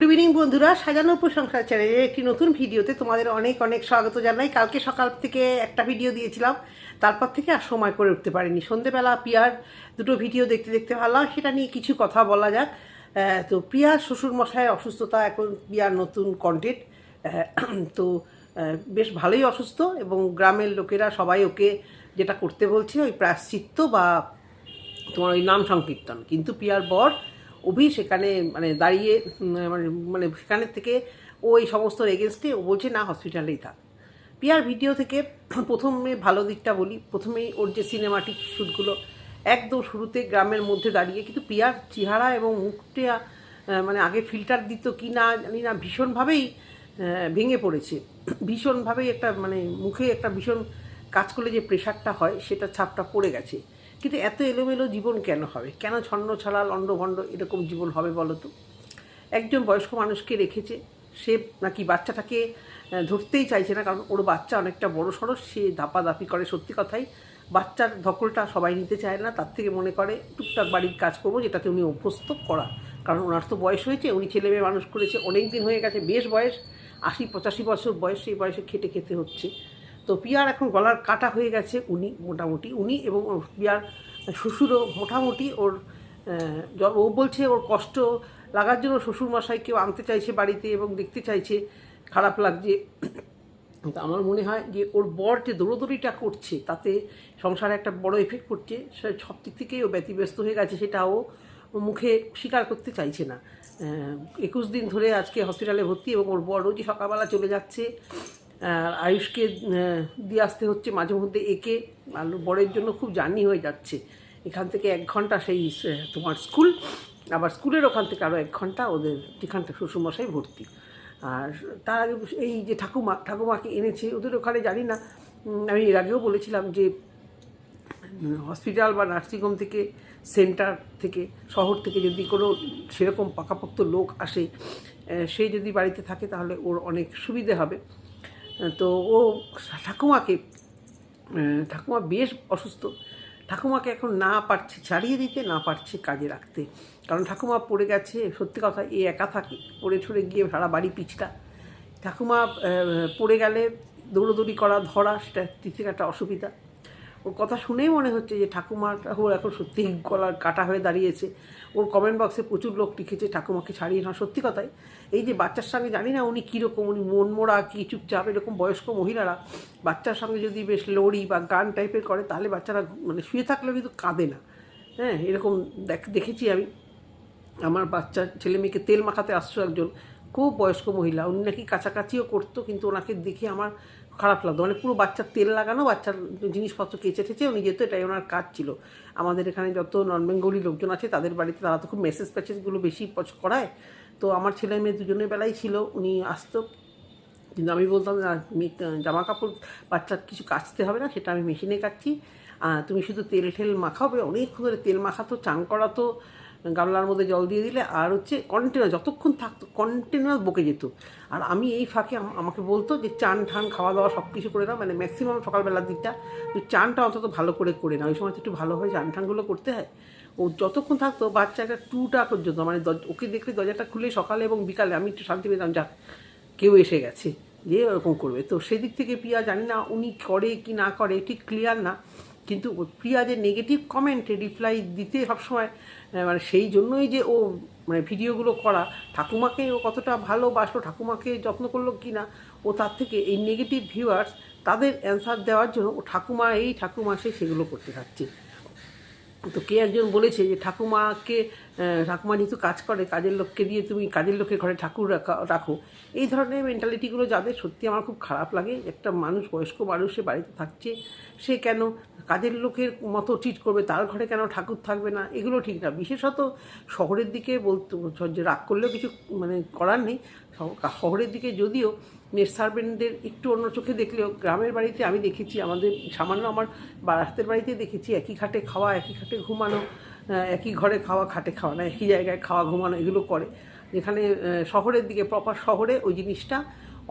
Good evening বন্ধুরা। সাজানো প্রশংসা চ্যানেলে একটি নতুন ভিডিওতে তোমাদের অনেক অনেক স্বাগত জানাই। কালকে সকাল থেকে একটা ভিডিও দিয়েছিলাম। তারপর থেকে আর সময় করে উঠতে পারিনি। সন্ধেবেলা পিয়ার দুটো ভিডিও দেখতে দেখতে ভাবলাম, সেটা নিয়ে কিছু কথা বলা যাক। তো প্রিয়ার শ্বশুর মশাইয়ের অসুস্থতা, এখন পিয়ার নতুন কন্টেন্ট তো বেশ ভালোই অসুস্থ এবং গ্রামের লোকেরা সবাই ওকে যেটা করতে বলছে, ওই প্রায়শ্চিত্ত বা তোমার ওই নাম সংকীর্তন। কিন্তু পিয়ার বর অভি সেখানে মানে দাঁড়িয়ে মানে মানে সেখানের থেকে ও এই সমস্ত এগেনস্টে ও বলছে, না হসপিটালেই থাক। পিয়ার ভিডিও থেকে প্রথমে ভালো দিকটা বলি। প্রথমেই ওর যে সিনেমাটিক শ্যুটগুলো একদম শুরুতে গ্রামের মধ্যে দাঁড়িয়ে, কিন্তু পিয়ার চেহারা এবং মুখটা মানে আগে ফিল্টার দিত কি না, জানি না, ভীষণভাবেই ভেঙে পড়েছে। ভীষণভাবেই একটা মানে মুখে একটা ভীষণ কাজ করলে যে প্রেশারটা হয়, সেটা ছাপটা পড়ে গেছে। কিন্তু এত এলোমেলো জীবন কেন হবে? কেন ছন্ন ছাড়া লণ্ডভণ্ড এরকম জীবন হবে বলো তো একজন বয়স্ক মানুষকে রেখেছে, সে নাকি বাচ্চাটাকে ধরতেই চাইছে না, কারণ ওর বাচ্চা অনেকটা বড় সড়ো, সে দাপাদাপি করে সত্যি কথাই। বাচ্চার ধকলটা সবাই নিতে চায় না, তার থেকে মনে করে, টুকটাক বাড়ির কাজ করব, যেটাতে উনি অভ্যস্ত করা কারণ ওনার তো বয়স হয়েছে, উনি ছেলে মেয়ে মানুষ করেছে অনেক দিন হয়ে গেছে, বেশ বয়স, আশি পঁচাশি বছর বয়স, সেই বয়সে খেটে খেতে হচ্ছে। তো পিয়ার এখন গলার কাটা হয়ে গেছে উনি, মোটামুটি উনি এবং পিয়ার শ্বশুরও মোটামুটি ওর ও বলছে ওর কষ্ট লাগার জন্য শ্বশুরমশাই কেউ আনতে চাইছে বাড়িতে এবং দেখতে চাইছে, খারাপ লাগছে। তো আমার মনে হয় যে ওর বর যে দৌড়দৌড়িটা করছে তাতে সংসারে একটা বড় এফেক্ট পড়ছে সব দিক থেকেই ও ব্যতিব্যস্ত হয়ে গেছে সেটা ও মুখে স্বীকার করতে চাইছে না। একুশ দিন ধরে আজকে হসপিটালে ভর্তি এবং ওর বড় যে সকালবেলা চলে যাচ্ছে। আয়ুষকে দিয়ে আসতে হচ্ছে মাঝে মধ্যে একে। আর বরের জন্য খুব জার্নি হয়ে যাচ্ছে। এখান থেকে এক ঘণ্টা সেই তোমার স্কুল। আবার স্কুলের ওখান থেকে আরও এক ঘণ্টা ওদের যেখানটা শ্বশুরমশাই ভর্তি। আর তার আগে এই যে ঠাকুমা, ঠাকুমাকে এনেছে, ওদের ওখানে জানি না আমি এর আগেও বলেছিলাম যে হসপিটাল বা নার্সিংহোম থেকে, সেন্টার থেকে, শহর থেকে যদি কোনো সেরকম পাকাপোক্ত লোক আসে সে যদি বাড়িতে থাকে তাহলে ওর অনেক সুবিধে হবে। তো ও ঠাকুমাকে ঠাকুমা বেশ অসুস্থ। ঠাকুমাকে এখন না পারছে ছাড়িয়ে দিতে, না পারছে কাজে রাখতে। কারণ ঠাকুমা পড়ে গেছে, সত্যি কথা, এ একা থাকে। পড়ে ছড়ে গিয়ে সারা বাড়ি পিছটা ঠাকুমা পড়ে গেলে দৌড়োদৌড়ি করা, ধরা, সেটা থেকে একটা অসুবিধা। ওর কথা শুনেই মনে হচ্ছে যে ঠাকুমার ওর এখন সত্যি গলার কাটা হয়ে দাঁড়িয়েছে। ওর কমেন্ট বক্সে প্রচুর লোক লিখেছে, ঠাকুমাকে ছাড়িয়ে না সত্যি কথাই, এই যে বাচ্চার সঙ্গে জানি না উনি কীরকম, উনি মন মোড়া কি, চুপচাপ এরকম বয়স্ক মহিলারা, বাচ্চার সঙ্গে যদি বেশ লড়ি বা গান টাইপের করে, তাহলে বাচ্চারা মানে শুয়ে থাকলেও কিন্তু কাঁদে না। হ্যাঁ এরকম দেখ, দেখেছি আমি। আমার বাচ্চা ছেলে মেয়েকে তেল মাখাতে আসছো একজন, খুব বয়স্ক মহিলা, উনি নাকি কাছাকাছিও করতো, কিন্তু ওনাকে দেখে আমার খারাপ লাগতো। মানে পুরো বাচ্চার তেল লাগানো, বাচ্চার জিনিসপত্র কেচে টেচে উনি যেত এটাই ওনার কাজ ছিল। আমাদের এখানে যত নন বেঙ্গলি লোকজন আছে, তাদের বাড়িতে তারা তো খুব মেসেজ প্যাচেসগুলো বেশি পছ- করায়। তো আমার ছেলে মেয়ে দুজনের বেলায় ছিল, উনি আসতো। কিন্তু আমি বলতাম জামা কাপড় বাচ্চার কিছু কাচতে হবে না, সেটা আমি মেশিনে কাচ্ছি তুমি শুধু তেল ঠেল মাখাবে অনেকক্ষণ ধরে তেল মাখাতো চান করাতো। গামলার মধ্যে জল দিয়ে দিলে আর হচ্ছে কন্টিনিউয়াস যতক্ষণ থাকতো কন্টিনিউয়াস বকে যেত। আর আমি এই ফাঁকে আমাকে বলতো যে চান, ঠান, খাওয়া দাওয়া সব কিছু করে নাও মানে ম্যাক্সিমাম সকালবেলার দিকটা চানটা অন্তত ভালো করে করে না ওই সময় তো একটু ভালোভাবে চান, ঠানগুলো করতে হয়। ও যতক্ষণ থাকতো বাচ্চা একটা টুটা পর্যন্ত মানে ওকে দেখলে দরজাটা খুলে সকালে এবং বিকালে আমি একটু শান্তি পেতাম, যাক, কেউ এসে গেছে, যে ওরকম করবে। তো সেদিক থেকে পিয়া জানি না উনি করে কি না করে, ঠিক ক্লিয়ার না। কিন্তু প্রিয়া যে নেগেটিভ কমেন্টে রিপ্লাই দিতে সবসময় মানে সেই জন্যই যে ও মানে ভিডিওগুলো করা, ঠাকুমাকে ও কতটা ভালোবাসলো, ঠাকুমাকে যত্ন করল কি না ও তার থেকে এই নেগেটিভ ভিউয়ার্স তাদের অ্যান্সার দেওয়ার জন্য ও ঠাকুমা এই ঠাকুমা সে সেগুলো করতে থাকছে। তো কে একজন বলেছে যে ঠাকুমাকে ঠাকুমা যেহেতু কাজ করে, কাজের লোককে দিয়ে তুমি কাজের লোকের ঘরে ঠাকুর রাখা, রাখো। এই ধরনের মেন্টালিটিগুলো যাদের, সত্যি আমার খুব খারাপ লাগে। একটা মানুষ, বয়স্ক মানুষ সে বাড়িতে থাকছে, সে কেন কাজের লোকের মতো ট্রিট করবে, তার ঘরে কেন ঠাকুর থাকবে না? এগুলো ঠিক না। বিশেষত শহরের দিকে বলতে রাগ করলেও কিছু মানে করার নেই। শহরের দিকে যদিও মেড সার্ভেন্টদের একটু অন্য চোখে দেখলেও গ্রামের বাড়িতে আমি দেখেছি, আমাদের সামান্য আমার বারাস্তের বাড়িতে দেখেছি, একই খাটে খাওয়া, একই খাটে ঘুমানো একই ঘরে খাওয়া, খাটে খাওয়া না, একই জায়গায় খাওয়া, ঘুমানো, এগুলো করে। যেখানে শহরের দিকে প্রপার শহরে ওই জিনিসটা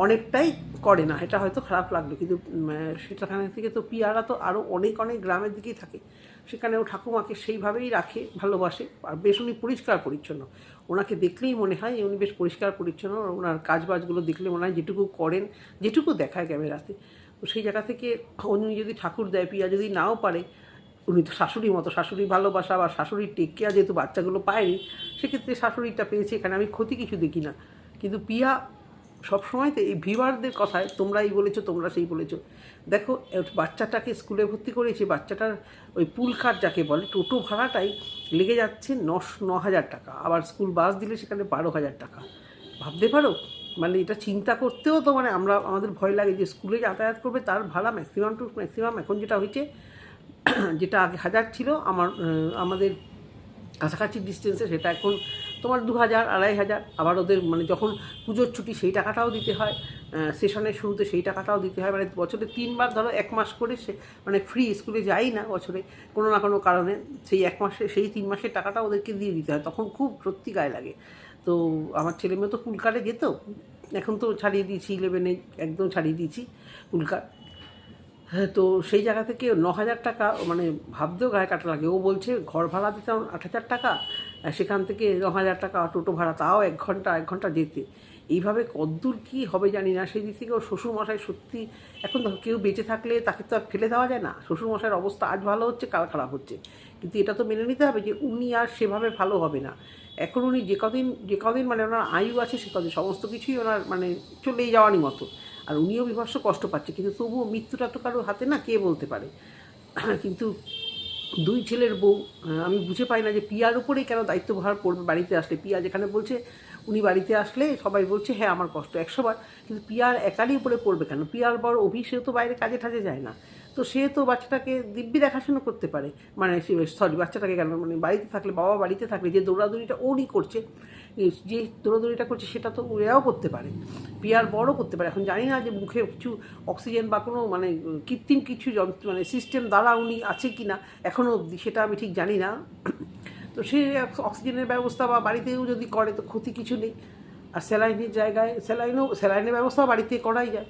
অনেকটাই করে না, এটা হয়তো খারাপ লাগল, কিন্তু সেটাখানে থেকে তো পিয়ারা তো আরও অনেক অনেক গ্রামের দিকেই থাকে। সেখানেও ঠাকুমাকে সেইভাবেই রাখে, ভালোবাসে, আর বেশ উনি পরিষ্কার পরিচ্ছন্ন। ওনাকে দেখলেই মনে হয় উনি বেশ পরিষ্কার পরিচ্ছন্ন, ওনার কাজবাজগুলো দেখলে মনে হয় যেটুকু করেন, যেটুকু দেখায় ক্যামেরাতে। তো সেই জায়গা থেকে উনি যদি ঠাকুর দেয়, পিয়া যদি নাও পারে, উনি তো শাশুড়ির মতো শাশুড়ি ভালোবাসা বা শাশুড়ির টেক যেহেতু বাচ্চাগুলো পায়নি, সেক্ষেত্রে শাশুড়িটা পেয়েছে, এখানে আমি ক্ষতি কিছু দেখি না। কিন্তু পিয়া সবসময় তো এই ভিভারদের কথায় তোমরাই বলেছ, তোমরা সেই বলেছ। দেখো বাচ্চাটাকে স্কুলে ভর্তি করেছি বাচ্চাটার ওই পুল যাকে বলে, টোটো ভাড়াটাই লেগে যাচ্ছে নশ ন হাজার টাকা। আবার স্কুল বাস দিলে সেখানে বারো হাজার টাকা। ভাবতে পারো মানে এটা চিন্তা করতেও তো মানে আমরা, আমাদের ভয় লাগে যে স্কুলে যাতায়াত করবে, তার ভাড়া ম্যাক্সিমাম টু ম্যাক্সিমাম এখন যেটা হয়েছে, যেটা আগে হাজার ছিল, আমার আমাদের কাছাকাছি ডিস্টেন্সে সেটা এখন তোমার দু হাজার, আড়াই হাজার, আবার ওদের মানে যখন পুজোর ছুটি সেই টাকাটাও দিতে হয় সেশনের শুরুতে সেই টাকাটাও দিতে হয় মানে বছরে তিনবার ধরো এক মাস করে সে মানে ফ্রি স্কুলে যাই না বছরে, কোনো না কোনো কারণে সেই এক মাসে, সেই তিন মাসের টাকাটা ওদেরকে দিয়ে দিতে হয়, তখন খুব সত্যি গায়ে লাগে। তো আমার ছেলে মেয়ে তো পুলকারে যেত, এখন তো ছাড়িয়ে দিয়েছি ইলেভেনে একদম ছাড়িয়ে দিয়েছি কুলকার হ্যাঁ তো সেই জায়গা থেকে ন হাজার টাকা মানে ভাবতেও গায়ে কাটা লাগে। ও বলছে, ঘর ভাড়া দিতাম আট হাজার টাকা সেখান থেকে হাজার টাকা টোটো ভাড়া, তাও এক ঘণ্টা এক ঘণ্টা যেতে এইভাবে কদ্দূর কী হবে জানি না। সেই দিক থেকে ওর শ্বশুরমশাই সত্যি, এখন কেউ বেঁচে থাকলে তাকে তো আর ফেলে দেওয়া যায় না। শ্বশুরমশাইয়ের অবস্থা আজ ভালো হচ্ছে, কাল খারাপ হচ্ছে। কিন্তু এটা তো মেনে নিতে হবে যে উনি আর সেভাবে ভালো হবে না। এখন উনি যে কদিন যে কদিন মানে ওনার আয়ু আছে সে কদিন, সমস্ত কিছুই ওনার মানে চলেই যাওয়ারই মতো। আর উনিও বিভৎস কষ্ট পাচ্ছে। কিন্তু তবুও মৃত্যুটা তো কারোর হাতে না, কে বলতে পারে? কিন্তু দুই ছেলের বউ আমি বুঝে পাই না যে পিয়ার উপরেই কেন দায়িত্বভার পড়বে বাড়িতে আসলে। পিয়া যেখানে বলছে, উনি বাড়িতে আসলে সবাই বলছে হ্যাঁ আমার কষ্ট একশোবার কিন্তু পিয়ার একারই উপরে পড়বে কেন? পিয়ার বর অভি তো বাইরে কাজে ঠাজে যায় না। তো সে তো বাচ্চাটাকে দিব্যি দেখাশোনা করতে পারে। মানে সরি বাচ্চাটাকে কেন? মানে বাড়িতে থাকলে, বাবা বাড়িতে থাকলে যে দৌড়াদৌড়িটা ওরই করছে যে দৌড়াদৌড়িটা করছে সেটা তো ওরাও করতে পারে। পিয়ার বড় করতে পারে। এখন জানি না যে মুখে কিছু অক্সিজেন বা কোনো মানে কৃত্রিম কিছু যন্ত্র মানে সিস্টেম দ্বারা উনি আছে কি না এখনও অবধি সেটা আমি ঠিক জানি না। তো সে অক্সিজেনের ব্যবস্থা বা বাড়িতেও যদি করে, তো ক্ষতি কিছু নেই। আর স্যালাইনের জায়গায়, স্যালাইনও, স্যালাইনের ব্যবস্থা বাড়িতে করাই যায়।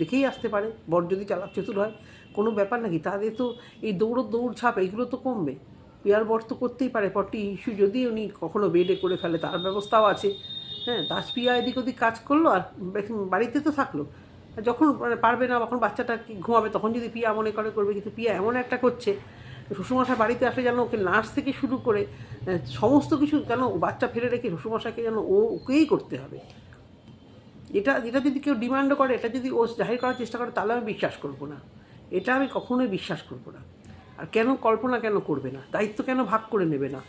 দেখেই আসতে পারে। বর যদি চালাক চতুর হয় কোনো ব্যাপার নাকি? তাদের তো এই দৌড় দৌড় ছাপ এইগুলো তো কমবে। পেয়ার বর তো করতেই পারে পরটি ইস্যু যদি উনি কখনো বেডে করে ফেলে, তার ব্যবস্থাও আছে। হ্যাঁ তার পিয়া এদিক ওদিক কাজ করল আর বাড়িতে তো থাকল। যখন মানে পারবে না, তখন বাচ্চাটা ঘুমাবে, তখন যদি পিয়া মনে করে, করবে। কিন্তু পিয়া এমন একটা করছে, শ্বশুরমশাই বাড়িতে আসলে যেন ওকে নার্স থেকে শুরু করে সমস্ত কিছু যেন বাচ্চা ফেলে রেখে শ্বশুরমশাইকে যেন ও, ওকেই করতে হবে। এটা এটা যদি কেউ ডিমান্ডও করে, এটা যদি ও জাহির করার চেষ্টা করে, তাহলে আমি বিশ্বাস করব না। এটা আমি কখনোই বিশ্বাস করব না। আর কেন কল্পনা কেন করবে না? দায়িত্ব কেন ভাগ করে নেবে না?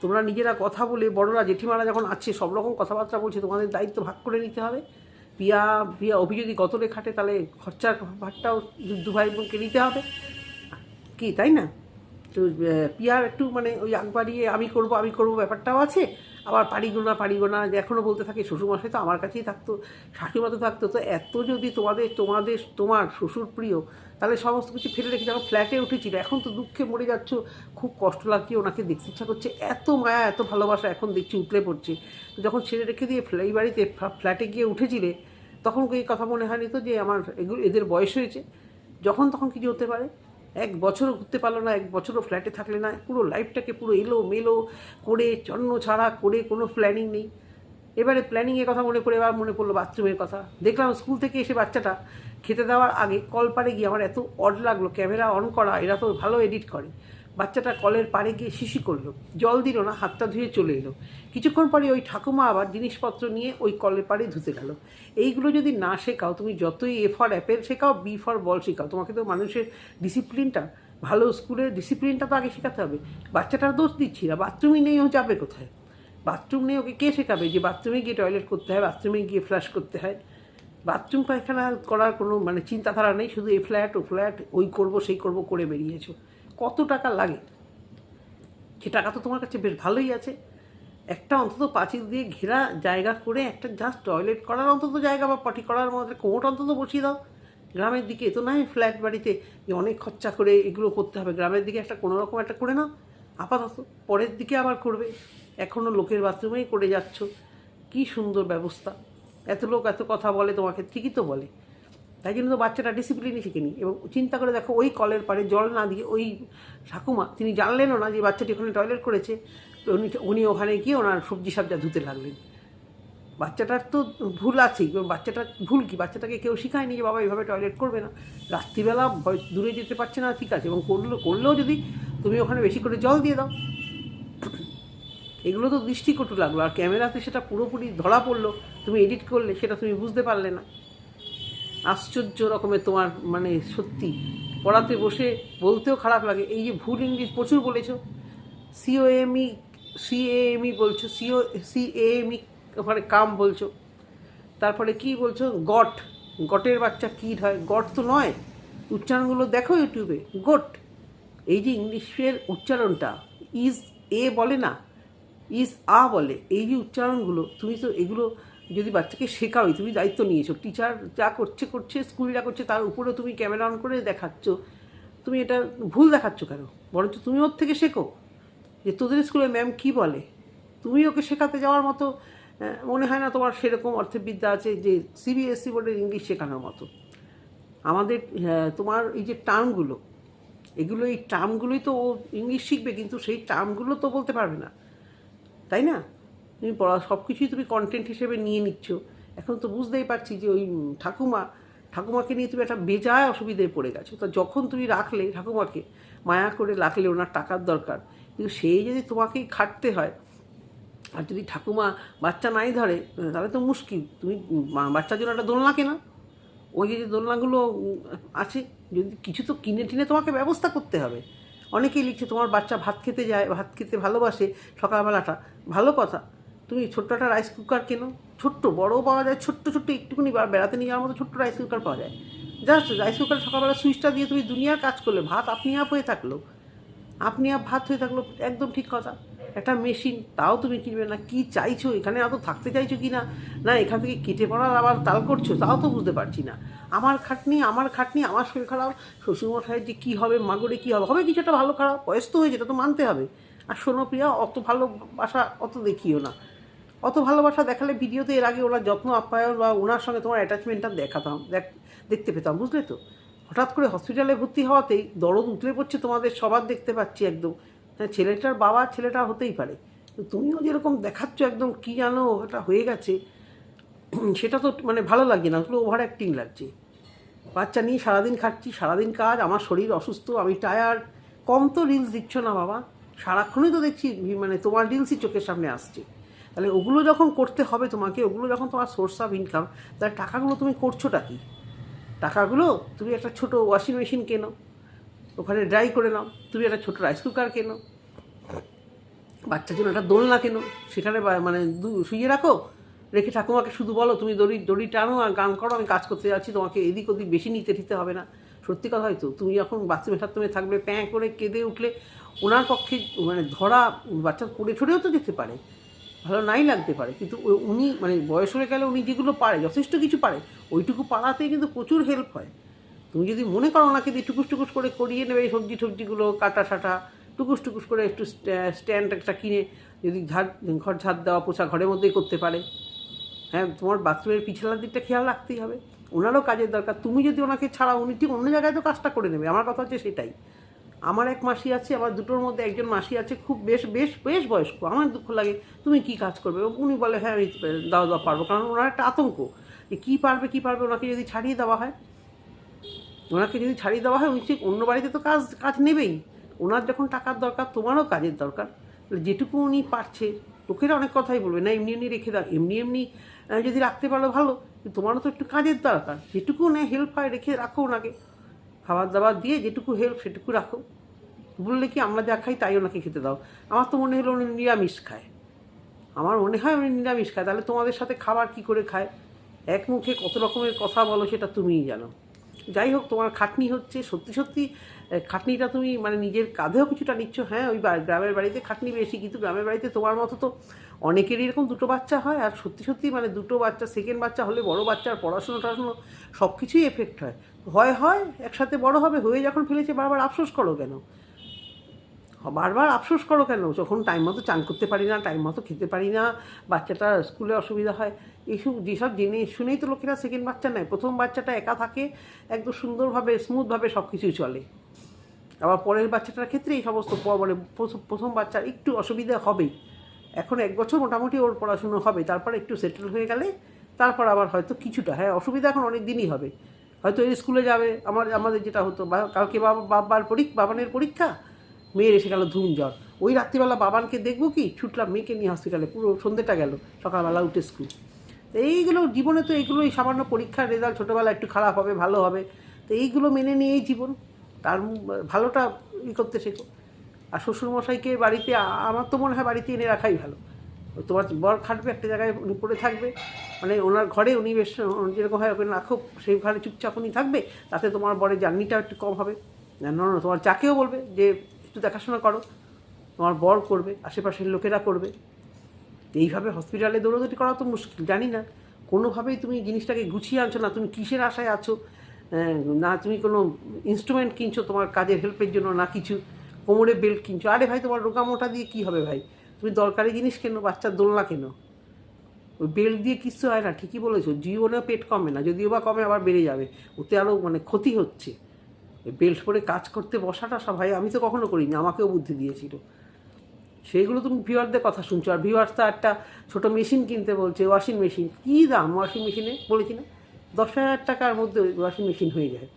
তোমরা নিজেরা কথা বলে, বড়রা জেঠিমারা যখন আছে, সব রকম কথাবার্তা বলছে, তোমাদের দায়িত্ব ভাগ করে নিতে হবে। পিয়া পিয়া অভি যদি গতরে খাটে, তাহলে খরচার ভাগটাও দু- ভাই বোনকে নিতে হবে। কি, তাই না? তো পিয়ার একটু মানে ওই আগ বাড়িয়ে, আমি করব আমি করব ব্যাপারটাও আছে। আবার পারিগো না পারিগো না এখনও বলতে থাকে, শ্বশুরমশাই তো আমার কাছেই থাকতো, শাশুড়িমা তো থাকতো, তো এত যদি তোমাদের তোমাদের, তোমার শ্বশুর প্রিয় তাহলে সমস্ত কিছু ফেলে রেখে যখন ফ্ল্যাটে উঠেছিল এখন তো দুঃখে মরে যাচ্ছ। খুব কষ্ট লাগছে ওনাকে দেখতে। ইচ্ছা করছে এত মায়া, এত ভালোবাসা এখন দেখছি উতলে পড়ছে। যখন ছেড়ে রেখে দিয়ে এই বাড়িতে ফ্ল্যাটে গিয়ে উঠেছিলে, তখন এই কথা মনে হয়নি তো যে আমার এগুলো, এদের বয়স হয়েছে। যখন তখন কিছু হতে পারে। এক বছরও ঘুরতে পারল না, এক বছরও ফ্ল্যাটে থাকলে না। পুরো লাইফটাকে পুরো এলো মেলো করে, চন্ন ছাড়া করে কোনো প্ল্যানিং নেই। এবারে প্ল্যানিংয়ের কথা মনে পড়ে, এবার মনে পড়ল বাথরুমের কথা। দেখলাম স্কুল থেকে এসে বাচ্চাটা খেতে দেওয়ার আগে কল পাড়ে গিয়ে আমার এত অড লাগল ক্যামেরা অন করা, এরা তো ভালো এডিট করে। বাচ্চাটা কলের পাড়ে গিয়ে শিশি করল, জল দিল না, হাতটা ধুয়ে চলে এলো। কিছুক্ষণ পরে ওই ঠাকুমা আবার জিনিসপত্র নিয়ে ওই কলের পাড়ে ধুতে গেল। এইগুলো যদি না শেখাও, তুমি যতই এ ফর অ্যাপেল শেখাও বি ফর বল শেখাও, তোমাকে তো মানুষের ডিসিপ্লিনটা ভালো স্কুলের ডিসিপ্লিনটা তো আগে শেখাতে হবে। বাচ্চাটার দোষ দিচ্ছি না বাথরুমই নেই, ও যাবে কোথায়? বাথরুম নিয়ে ওকে কে শেখাবে যে বাথরুমে গিয়ে টয়লেট করতে হয় বাথরুমে গিয়ে ফ্ল্যাশ করতে হয়? বাথরুম পায়খানা করার কোনো মানে চিন্তাধারা নেই, শুধু এই ফ্ল্যাট ও ফ্ল্যাট ওই করব, সেই করব, করে বেরিয়েছো। কত টাকা লাগে? সে টাকা তো তোমার কাছে বেশ ভালোই আছে। একটা অন্তত পাঁচিল দিয়ে ঘেরা জায়গা করে একটা জাস্ট টয়লেট করার অন্তত জায়গা বা পটি করার মধ্যে কোমোট অন্তত বসিয়ে দাও। গ্রামের দিকে তো নয় ফ্ল্যাট বাড়িতে, যে অনেক খরচা করে এগুলো করতে হবে। গ্রামের দিকে একটা কোনো রকম একটা করে নাও, আপাতত পরের দিকে আবার করবে। এখনও লোকের বাথরুমেই করে যাচ্ছ। কি সুন্দর ব্যবস্থা। এত লোক এত কথা বলে, তোমাকে ঠিকই তো বলে। তাই জন্য তো বাচ্চাটা ডিসিপ্লিনই শিখেনি। এবং চিন্তা করে দেখো, ওই কলের পাড়ে জল না দিয়ে ওই ঠাকুমা, তিনি জানলেনও না যে বাচ্চাটি ওখানে টয়লেট করেছে। উনি উনি ওখানে গিয়ে ওনার সবজি সাবজা ধুতে লাগলেন। বাচ্চাটার তো ভুল আছেই। এবং বাচ্চাটার ভুল কি? বাচ্চাটাকে কেউ শেখায়নি যে বাবা এইভাবে টয়লেট করবে না। রাত্রিবেলা দূরে যেতে পারছে না, ঠিক আছে। এবং করল, করলেও যদি তুমি ওখানে বেশি করে জল দিয়ে দাও এগুলো তো দৃষ্টিকটু লাগল, আর ক্যামেরাতে সেটা পুরোপুরি ধরা পড়ল, তুমি এডিট করলে সেটা তুমি বুঝতে পারলে না। আশ্চর্য রকমের তোমার মানে সত্যি। পড়াতে বসে বলতেও খারাপ লাগে, এই যে ভুল ইংলিশ প্রচুর বলেছ। সিওএমই সিএএমই বলছো সিও সিএএমই ওখানে কাম বলছো। তারপরে কি বলছো? গট। গটের বাচ্চা কীট হয়? গট তো নয়। উচ্চারণগুলো দেখো ইউটিউবে। গোট। এই যে ইংলিশের উচ্চারণটা ইজ এ বলে না ইজ আ বলে। এই যে উচ্চারণগুলো, তুমি তো এগুলো যদি বাচ্চাকে শেখাওই, তুমি দায়িত্ব নিয়েছো। টিচার যা করছে করছে স্কুল যা করছে, তার উপরেও তুমি ক্যামেরা অন করে দেখাচ্ছ। তুমি এটা ভুল দেখাচ্ছ কেন? বরঞ্চ তুমি ওর থেকে শেখো যে তোদের স্কুলে ম্যাম কী বলে। তুমি ওকে শেখাতে যাওয়ার মতো মনে হয় না তোমার সেরকম অর্থবিদ্যা আছে যে সিবিএসসি বোর্ডের ইংলিশ শেখানোর মতো। আমাদের তোমার এই যে টার্মগুলো এগুলো, এই টার্মগুলোই তো ও ইংলিশ শিখবে, কিন্তু সেই টার্মগুলো তো বলতে পারবে না। তাই না? তুমি পড়া সব কিছুই তুমি কন্টেন্ট হিসেবে নিয়ে নিচ্ছ। এখন তো বুঝতেই পারছি যে ওই ঠাকুমা, ঠাকুমাকে নিয়ে তুমি একটা বেজায় অসুবিধায় পড়ে গেছো। তো যখন তুমি রাখলে ঠাকুমাকে, মায়া করে রাখলে ওনার টাকার দরকার। কিন্তু সেই যদি তোমাকেই খাটতে হয়, আর যদি ঠাকুমা বাচ্চা নাই ধরে, তাহলে তো মুশকিল। তুমি বাচ্চার জন্য একটা দোলনা কেনা। ওই যে দোলনাগুলো আছে। যদি কিছু তো কিনে টিনে তোমাকে ব্যবস্থা করতে হবে। অনেকেই লিখছে, তোমার বাচ্চা ভাত খেতে যায়, ভাত খেতে ভালোবাসে সকালবেলাটা। ভালো কথা। তুমি ছোট্ট একটা রাইস কুকার কেনো? ছোট্ট বড়ও পাওয়া যায়, ছোট্ট ছোট্ট একটুখানি বেড়াতে নিয়ে যাওয়ার মতো ছোট্ট রাইস কুকার পাওয়া যায়। জাস্ট রাইস কুকার সকালবেলা সুইচটা দিয়ে তুমি দুনিয়ার কাজ করলে, ভাত আপনি আপ হয়ে থাকল। আপনি আপ ভাত হয়ে থাকল, একদম ঠিক কথা। একটা মেশিন, তাও তুমি কিনবে না। কি চাইছো? এখানে এত থাকতে চাইছো কি না না এখান থেকে কেটে পড়ার আবার তাল করছ, তাও তো বুঝতে পারছি না। আমার খাটনি আমার খাটনি, আমার শরীর খারাপ। শ্বশুরমশাইয়ের যে কী হবে, মাগুরে কী হবে? হবে কিছু একটা ভালো খারাপ বয়স তো হয়েছে এটা তো মানতে হবে। আর শোনো প্রিয়া, অত ভালোবাসা অত দেখিও না। অত ভালোবাসা দেখালে ভিডিওতে এর আগে ওনার যত্ন আপ্যায়ন বা ওনার সঙ্গে তোমার অ্যাটাচমেন্টটা দেখাতাম, দেখ, দেখতে পেতাম, বুঝলে তো? হঠাৎ করে হসপিটালে ভর্তি হওয়াতেই দরদ উতলে পড়ছে তোমাদের, সবার দেখতে পাচ্ছি একদম। হ্যাঁ ছেলেটার বাবা ছেলেটা হতেই পারে। তো তুমিও যেরকম দেখাচ্ছ একদম কী জানো এটা হয়ে গেছে, সেটা তো মানে ভালো লাগছে না ওগুলো ওভার অ্যাক্টিং লাগছে। বাচ্চা নিয়ে সারাদিন খাচ্ছি, সারাদিন কাজ, আমার শরীর অসুস্থ, আমি টায়ার্ড কম তো রিলস দিচ্ছ না বাবা। সারাক্ষণই তো দেখছি মানে তোমার রিলসই চোখের সামনে আসছে। তাহলে ওগুলো যখন করতে হবে তোমাকে, ওগুলো যখন তোমার সোর্স অফ ইনকাম তাহলে টাকাগুলো তুমি করছোটা কি? টাকাগুলো তুমি একটা ছোট ওয়াশিং মেশিন কেনো। ওখানে ড্রাই করে নাও। তুমি একটা ছোটো রাইস কুকার কেনো। বাচ্চার জন্য একটা দোলনা কেনো। সেখানে মানে দু- শুয়ে রাখো। রেখে ঠাকুমাকে শুধু বলো, তুমি দড়ি দড়ি টানো আর গান করো, আমি কাজ করতে যাচ্ছি, তোমাকে এদিক ওদিক বেশি নিতে নিতে হবে না। সত্যি কথা হয়তো, তুমি যখন বাথরুমে টাথরুমে থাকবে, প্যাঁ করে কেঁদে উঠলে, ওনার পক্ষে মানে ধরা বাচ্চা পড়ে ছড়েও তো যেতে পারে। ভালো নাই লাগতে পারে, কিন্তু উনি মানে বয়স হয়ে গেলে উনি যেগুলো পারে, যথেষ্ট কিছু পারে, ওইটুকু পাড়াতেই কিন্তু প্রচুর হেল্প হয়। তুমি যদি মনে করো ওনাকে দিয়ে টুকুস টুকুস করে করিয়ে নেবে এই সবজি টবজিগুলো, কাটা সাটা, টুকুস টুকুস করে একটু স্ট্যান্ড একটা কিনে, যদি ঝাড়, ঘর ঝাড় দেওয়া পোছা ঘরের মধ্যেই করতে পারে। হ্যাঁ তোমার বাথরুমের পিছলার দিকটা খেয়াল রাখতেই হবে। ওনারও কাজের দরকার। তুমি যদি ওনাকে ছাড়া উনি ঠিক অন্য জায়গায় তো কাজটা করে নেবে। আমার কথা হচ্ছে সেটাই। আমার এক মাসি আছে, আমার দুটোর মধ্যে একজন মাসি আছে, খুব বেশ বেশ বেশ বয়স্ক। আমার দুঃখ লাগে, তুমি কি কাজ করবে? উনি বলে হ্যাঁ আমি দাওয়া দাওয়া পারব। কারণ ওনার একটা আতঙ্ক যে কী পারবে কী পারবে ওনাকে যদি ছাড়িয়ে দেওয়া হয়। ওনাকে যদি ছাড়িয়ে দেওয়া হয়, উনি ঠিক অন্য বাড়িতে তো কাজ কাজ নেবেই। ওনার যখন টাকার দরকার, তোমারও কাজের দরকার। যেটুকু উনি পারছে, লোকেরা অনেক কথাই বলবে, না, এমনি এমনি রেখে দাও, এমনি এমনি যদি রাখতে পারো ভালো তোমারও তো একটু কাজের দরকার। যেটুকু না হেল্প হয়, রেখে রাখো ওনাকে। খাবার দাবার দিয়ে যেটুকু হেল্প সেটুকু রাখো। বললে কি, আমরা যা খাই, তাই ওনাকে খেতে দাও। আমার তো মনে হলো উনি নিরামিষ খায়। আমার মনে হয় উনি নিরামিষ খায়। তাহলে তোমাদের সাথে খাবার কি করে খায়? এক মুখে কত রকমের কথা বলো, সেটা তুমিই জানো। যাই হোক, তোমার খাটনি হচ্ছে, সত্যি সত্যি খাটনিটা তুমি মানে নিজের কাঁধেও কিছুটা নিচ্ছ। হ্যাঁ ওই গ্রামের বাড়িতে খাটনি বেশি, কিন্তু গ্রামের বাড়িতে তোমার মতো তো অনেকেরই এরকম দুটো বাচ্চা হয়, আর সত্যি সত্যি মানে দুটো বাচ্চা সেকেন্ড বাচ্চা হলে বড় বাচ্চার পড়াশুনো টড়াশুনো সব কিছুই এফেক্ট হয়। হয় হয়, একসাথে বড় হবে, হয়ে যখন ফেলেছে, বারবার আফসোস করো কেন? বারবার আফসোস করো কেন? যখন টাইম মতো চান করতে পারি না টাইম মতো খেতে পারি না, বাচ্চাটা স্কুলে অসুবিধা হয়, এইসব, যেসব জেনে শুনেই তো লোকেরা সেকেন্ড বাচ্চা নেয়। প্রথম বাচ্চাটা একা থাকে, একদম সুন্দরভাবে স্মুথভাবে সব কিছুই চলে। আবার পরের বাচ্চাটার ক্ষেত্রে এই সমস্ত মানে প্রথম- বাচ্চার একটু অসুবিধা হবেই। এখন এক বছর মোটামুটি ওর পড়াশুনো হবে, তারপর একটু সেটেল হয়ে গেলে, তারপর আবার হয়তো কিছুটা হ্যাঁ অসুবিধা এখন অনেক দিনই হবে। হয়তো স্কুলে যাবে, আমার, আমাদের যেটা হতো, বা- কালকে বাবা, বাবার পরীক্ষা বাবানের পরীক্ষা মেয়ের এসে গেল ধুম জ্বর ওই রাত্রিবেলা বাবানকে দেখব কি? ছুটলাম মেয়েকে নিয়ে হসপিটালে পুরো সন্ধ্যেটা গেল সকালবেলা উঠে স্কুল এইগুলো জীবনে তো এইগুলো এই সামান্য পরীক্ষার রেজাল্ট ছোটোবেলা একটু খারাপ হবে ভালো হবে। তো এইগুলো মেনে নিয়েই জীবন। তার ভালোটা ই করতে শেখো। আর শ্বশুরমশাইকে বাড়িতে আমার তো মনে হয় বাড়িতে এনে রাখাই ভালো। তোমার বর খাটবে একটা জায়গায় উনি পড়ে থাকবে। মানে ওনার ঘরে উনি বেশ যেরকম হয় ওখানে রাখো সেই ঘরে চুপচাপ উনি থাকবে। তাতে তোমার বরের জার্নিটা একটু কম হবে। না না না, তোমার যাকেও বলবে যে একটু দেখাশোনা করো। তোমার বর করবে আশেপাশের লোকেরা করবে। এইভাবে হসপিটালে দৌড়াদৌড়ি করা তো মুশকিল জানি না। কোনোভাবেই তুমি জিনিসটাকে গুছিয়ে আনছো না তুমি কিসের আশায় আছো? আহ, না তুমি কোনো ইনস্ট্রুমেন্ট কিনছো তোমার কাজের হেল্পের জন্য না কিছু? কোমরে বেল্ট কিনছো? আরে ভাই তোমার রোগা মোটা দিয়ে কী হবে ভাই? তুমি দরকারি জিনিস কেনো বাচ্চার দোলনা কেনো? ওই বেল্ট দিয়ে কিচ্ছু হয় না ঠিকই বলেছ। জীবনেও পেট কমে না যদিও বা কমে আবার বেড়ে যাবে। ওতে আরও মানে ক্ষতি হচ্ছে। বেল্ট পরে কাজ করতে বসাটা সব ভাই, আমি তো কখনো করিনি, আমাকেও বুদ্ধি দিয়েছিল। সেইগুলো তুমি ভিউয়ারদের কথা শুনছো, আর ভিউয়ার্স তো একটা ছোটো মেশিন কিনতে বলছে, ওয়াশিং মেশিন। কী দাম ওয়াশিং মেশিনে বলেছি না দশ হাজার টাকার মধ্যে ওয়াশিং মেশিন হয়ে যায়।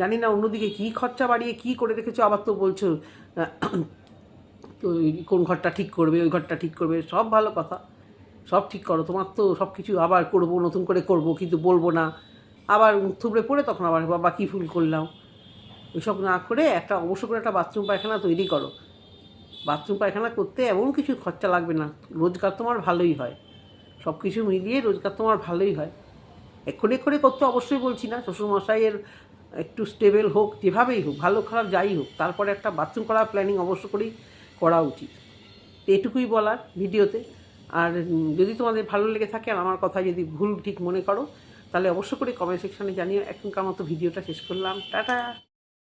জানি না অন্যদিকে কী খরচা বাড়িয়ে কী করে রেখেছো, আবার তো বলছো কোন ঘরটা ঠিক করবে, ওই ঘরটা ঠিক করবে, সব ভালো কথা। সব ঠিক করো, তোমার তো সব কিছু আবার করব, নতুন করে করব, কিন্তু বলব না। আবার থুবড়ে পড়ে তখন আবার বাবা কী ভুল করলাম। ওইসব না করে একটা অবশ্য করে একটা বাথরুম পায়খানা তৈরি করো। বাথরুম পায়খানা করতে এমন কিছু খরচা লাগবে না, রোজগার তোমার ভালোই হয়। সব কিছু মিলিয়ে রোজগার তোমার ভালোই হয়। এক্ষুনি করে করতে অবশ্যই বলছি না, শ্বশুরমশাইয়ের একটু স্টেবল হোক, যেভাবেই হোক, ভালো খারাপ যাই হোক, তারপরে একটা বাথরুম করার প্ল্যানিং অবশ্য করেই করা উচিত। এটুকুই বলার ভিডিওতে। আর যদি তোমাদের ভালো লেগে থাকে আর আমার কথা যদি ভুল ঠিক মনে করো, তাহলে অবশ্য করে কমেন্ট সেকশানে জানিও। এখনকার মতো ভিডিওটা শেষ করলাম। টাটা!